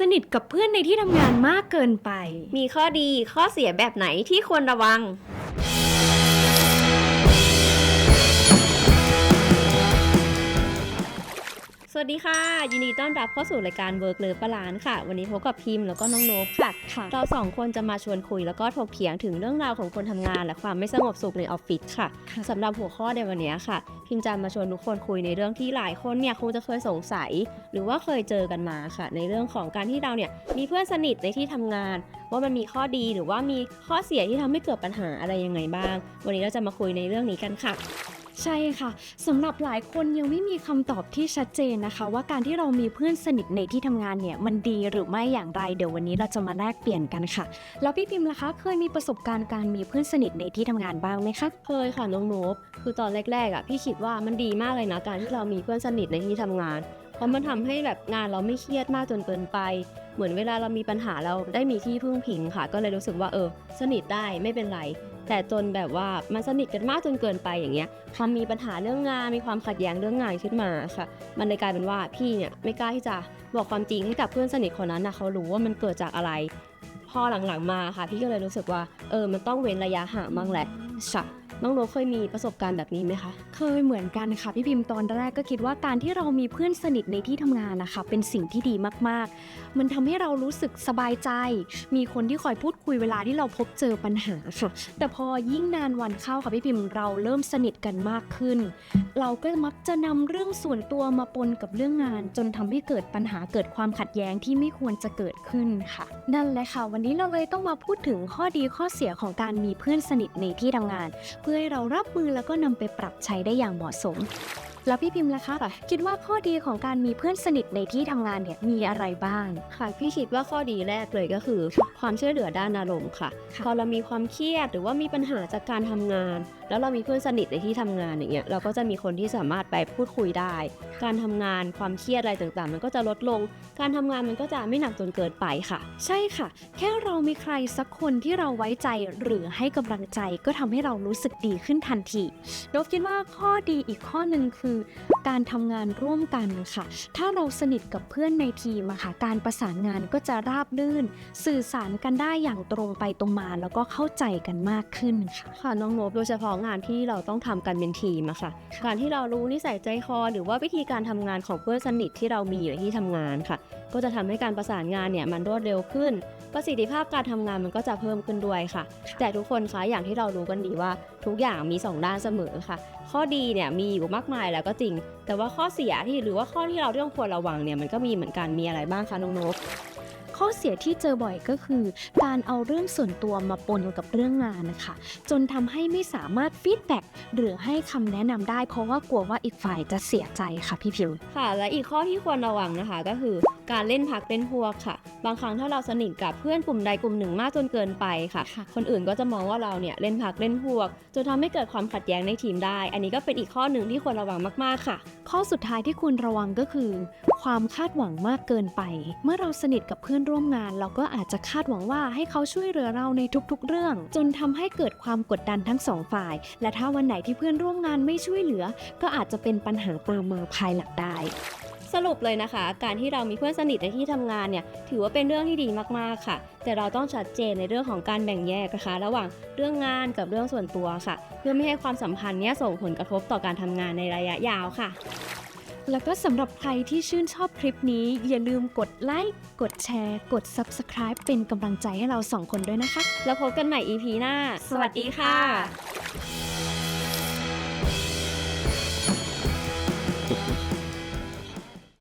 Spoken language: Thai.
สนิทกับเพื่อนในที่ทำงานมากเกินไป มีข้อดีข้อเสียแบบไหนที่ควรระวัง วัสดีค่ะ ยินดีต้อนรับเข้าสู่รายการ Work เลิฟบาลานค่ะ วันนี้พบกับพิมพ์แล้วก็น้องโนบค่ะค่ะ เราสองคนจะมาชวนคุยแล้วก็ถกเถียงถึงเรื่องราวของคนทำงาน และความไม่สงบสุขในออฟฟิศค่ะค่ะสำหรับหัวข้อในวันนี้ค่ะ พิมพ์จะมาชวนทุกคนคุยในเรื่องที่หลายคนเนี่ยคงจะเคยสงสัย หรือว่าเคยเจอกันมาค่ะ ในเรื่องของการที่เราเนี่ยมีเพื่อนสนิทในที่ทำงาน ว่ามันมีข้อดีหรือว่ามีข้อเสียที่ทำให้เกิดปัญหาอะไรยังไงบ้าง วันนี้เราจะมาคุยในเรื่องนี้กันค่ะ ใช่ค่ะสำหรับหลายคนยังไม่มีคำตอบที่ชัดเจนนะคะ ว่าการที่เรามีเพื่อนสนิทในที่ทำงานเนี่ยมันดีหรือไม่อย่างไรเดี๋ยววันนี้เราจะมาแลกเปลี่ยนกันค่ะ แล้วพี่พิมพ์ล่ะคะ เคยมีประสบการณ์การมีเพื่อนสนิทในที่ทำงานบ้างไหมคะเคยค่ะน้องโนบคือตอนแรกๆอะพี่คิดว่ามันดีมากเลยนะการที่เรามีเพื่อนสนิทในที่ทำงาน เพราะมันทำให้แบบงานเราไม่เครียดมากจนเกินไป เหมือนเวลาเรามีปัญหาเราได้มีที่พึ่งพิงค่ะ ก็เลยรู้สึกว่าเออ สนิทได้ไม่เป็นไรแต่จนแบบว่ามันสนิทกันมากจนเกินไปอย่างเงี้ยพอมีปัญหาเรื่องงานมีความขัดแย้งเรื่องงานขึ้นมาค่ะ มันเลยกลายเป็นว่าพี่เนี่ยไม่กล้าที่จะบอกความจริงให้กับเพื่อนสนิทคนนั้นนะเขารู้ว่ามันเกิดจากอะไร พอหลังๆมาค่ะ พี่ก็เลยรู้สึกว่าเออมันต้องเว้นระยะห่างบ้างแหละค่ะ น้องโนเคยมีประสบการณ์แบบนี้ไหมคะ เคยเหมือนกันค่ะพี่พิมพ์ตอนแรกก็คิดว่าการที่เรามีเพื่อนสนิทในที่ทำงานนะคะ เป็นสิ่งที่ดีมากๆ มันทำให้เรารู้สึกสบายใจ มีคนที่คอยพูดคุยเวลาที่เราพบเจอปัญหาค่ะแต่พอยิ่งนานวันเข้าค่ะพี่พิมพ์เราเริ่มสนิทกันมากขึ้น เราก็มักจะนำเรื่องส่วนตัวมาปนกับเรื่องงาน จนทำให้เกิดปัญหาเกิดความขัดแย้งที่ไม่ควรจะเกิดขึ้นค่ะ นั่นแหละค่ะ วันนี้เราเลยต้องมาพูดถึงข้อดีข้อเสียของการมีเพื่อนสนิทในที่ทำงานเพื่อให้เรารับมือแล้วก็นำไปปรับใช้ได้อย่างเหมาะสม แล้วพี่พิมพ์ล่ะคะคิดว่าข้อดีของการมีเพื่อนสนิทในที่ทำงานเนี่ยมีอะไรบ้างค่ะพี่คิดว่าข้อดีแรกเลยก็คือ ความช่วยเหลือด้านอารมณ์ค่ะค่ะพอเรามีความเครียดหรือว่ามีปัญหาจากการทำงาน แล้วเรามีเพื่อนสนิทในที่ทำงานอย่างเงี้ยเราก็จะมีคนที่สามารถไปพูดคุยได้ การทำงานความเครียดอะไรต่างๆ มันก็จะลดลง การทำงานมันก็จะไม่หนักจนเกินไปค่ะ ใช่ค่ะ แค่เรามีใครสักคนที่เราไว้ใจหรือให้กำลังใจก็ทำให้เรารู้สึกดีขึ้นทันทีโดบคิดว่าข้อดีอีกข้อหนึ่งคือคือการทำงานร่วมกันค่ะ ถ้าเราสนิทกับเพื่อนในทีมอะค่ะ การประสานงานก็จะราบรื่น สื่อสารกันได้อย่างตรงไปตรงมา แล้วก็เข้าใจกันมากขึ้นค่ะค่ะน้องโนบโดยเฉพาะงานที่เราต้องทำกันเป็นทีมอะค่ะ การที่เรารู้นิสัยใจคอ หรือว่าวิธีการทำงานของเพื่อนสนิทที่เรามีอยู่ในที่ทำงานค่ะ ก็จะทำให้การประสานงานเนี่ยมันรวดเร็วขึ้น ประสิทธิภาพการทำงานมันก็จะเพิ่มขึ้นด้วยค่ะ แต่ทุกคนคะอย่างที่เรารู้กันดีว่าทุกอย่างมีสองด้านเสมอค่ะ ข้อดีเนี่ยมีอยู่มากมายแล้วก็จริงแต่ว่าข้อเสียที่หรือว่าข้อที่เราต้องควรระวังเนี่ยมันก็มีเหมือนกันมีอะไรบ้างคะน้องนก ข้อเสียที่เจอบ่อยก็คือ การเอาเรื่องส่วนตัวมาปนกับเรื่องงานนะคะ จนทำให้ไม่สามารถฟีดแบ็กหรือให้คำแนะนำได้ เพราะว่ากลัวว่าอีกฝ่ายจะเสียใจค่ะพี่พิวค่ะ และอีกข้อที่ควรระวังนะคะก็คือการเล่นพักเล่นพวกค่ะ บางครั้งถ้าเราสนิทกับเพื่อนกลุ่มใดกลุ่มหนึ่งมากจนเกินไปค่ะค่ะคนอื่นก็จะมองว่าเราเนี่ยเล่นพักเล่นพวกจนทำให้เกิดความขัดแย้งในทีมได้ อันนี้ก็เป็นอีกข้อหนึ่งที่ควรระวังมากๆค่ะ ข้อสุดท้ายที่ควรระวังก็คือ ความคาดหวังมากเกินไป เมื่อเราสนิทกับเพื่อนร่วมงาน เราก็อาจจะคาดหวังว่าให้เขาช่วยเหลือเราในทุกๆ เรื่อง จนทำให้เกิดความกดดันทั้งสองฝ่าย และถ้าวันไหนที่เพื่อนร่วมงานไม่ช่วยเหลือ ก็อาจจะเป็นปัญหาตามมาภายหลังได้สรุปเลยนะคะ การที่เรามีเพื่อนสนิทในที่ทำงานเนี่ยถือว่าเป็นเรื่องที่ดีมากๆค่ะ แต่เราต้องชัดเจนในเรื่องของการแบ่งแยกนะคะ ระหว่างเรื่องงานกับเรื่องส่วนตัวค่ะ เพื่อไม่ให้ความสัมพันธ์เนี้ยส่งผลกระทบต่อการทำงานในระยะยาวค่ะ แล้วก็สำหรับใครที่ชื่นชอบคลิปนี้ อย่าลืมกดไลค์ กดแชร์ กด Subscribe เป็นกำลังใจให้เราสองคนด้วยนะคะ แล้วพบกันใหม่ EP หน้า สวัสดีค่ะ